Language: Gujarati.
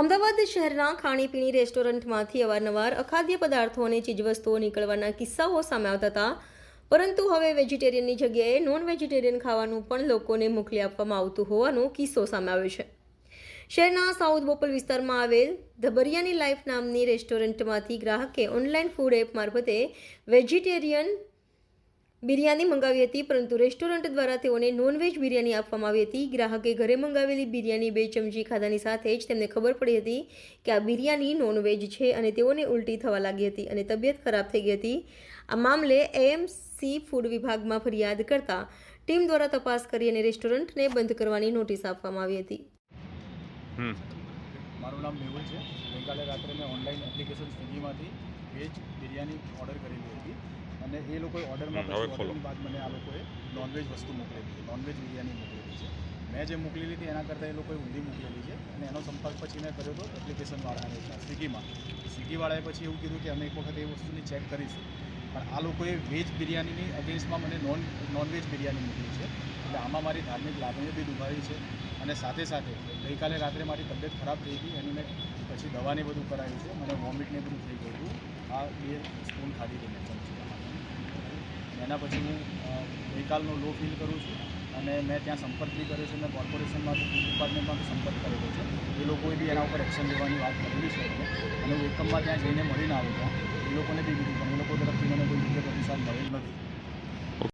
અમદાવાદ શહેરના ખાણીપીણી રેસ્ટોરન્ટમાંથી અવારનવાર અખાદ્ય પદાર્થો અને ચીજવસ્તુઓ નીકળવાના કિસ્સાઓ સામે આવતા હતા. પરંતુ હવે વેજીટેરિયનની જગ્યાએ નોન વેજીટેરિયન ખાવાનું પણ લોકોને મોકલી આપવામાં આવતું હોવાનો કિસ્સો સામે આવ્યો છે. શહેરના સાઉથ બોપલ વિસ્તારમાં આવેલ ધબરિયાની લાઈફ નામની રેસ્ટોરન્ટમાંથી ગ્રાહકે ઓનલાઈન ફૂડ એપ મારફતે વેજીટેરિયન બિરયાની મંગાવી હતી પરંતુ રેસ્ટોરન્ટ દ્વારા તેઓને નોનવેજ બિરયાની આપવામાં આવી હતી. ગ્રાહકે ઘરે મંગાવેલી બિરયાની બે ચમચી ખાધાની સાથે જ તેમને ખબર પડી હતી કે આ બિરયાની નોનવેજ છે અને તેઓને ઉલટી થવા લાગી હતી અને તબિયત ખરાબ થઈ ગઈ હતી. આ મામલે એએમસી ફૂડ વિભાગમાં ફરિયાદ કરતા ટીમ દ્વારા તપાસ કરી અને રેસ્ટોરન્ટને બંધ કરવાની નોટિસ આપવામાં આવી હતી. મારું નામ મેહુલ છે. ગઈકાલે રાત્રે મેં ઓનલાઈન એપ્લિકેશન સ્વિગીમાંથી વેજ બિરયાની ઓર્ડર કરેલી હતી. અને એ લોકોએ ઓર્ડરમાં ઓર્ડરની બાદ મને આ લોકોએ નોનવેજ વસ્તુ મોકલેલી છે નોનવેજ બિરયાની મોકલેલી છે. મેં જે મોકલેલી હતી એના કરતાં એ લોકોએ ઊંધી મોકલેલી છે. અને એનો સંપર્ક પછી મેં કર્યો હતો એપ્લિકેશનવાળાને સ્વિગીમાં. સ્વિગીવાળાએ પછી એવું કીધું કે અમે એક વખત એ વસ્તુની ચેક કરીશું. પણ આ લોકોએ વેજ બિરયાનીની અગેન્સ્ટમાં મને નોન નોનવેજ બિરયાની મોકલી છે. એટલે આમાં મારી ધાર્મિક લાગણીઓ બી દુભાવી છે. અને સાથે સાથે ગઈકાલે રાત્રે મારી તબિયત ખરાબ થઈ હતી એની મેં પછી દવાને બધું કરાવ્યું છે. મને વોમિટને બધું થઈ ગયું હતું. આ બે સ્પૂન ખાધી હતી મેં ચમચી. એના પછી હું ગઈકાલનો લો ફીલ કરું છું અને મેં ત્યાં સંપર્ક બી કર્યો છે, મેં કોર્પોરેશનમાં ફૂડ ડિપાર્ટમેન્ટમાં બી સંપર્ક કર્યો છે. એ લોકોએ બી એના ઉપર એક્શન લેવાની વાત કરેલી છે. અને હું એકમમાં ત્યાં જઈને મળીને આવ્યો ત્યાં એ લોકોને બી કીધું પણ લોકો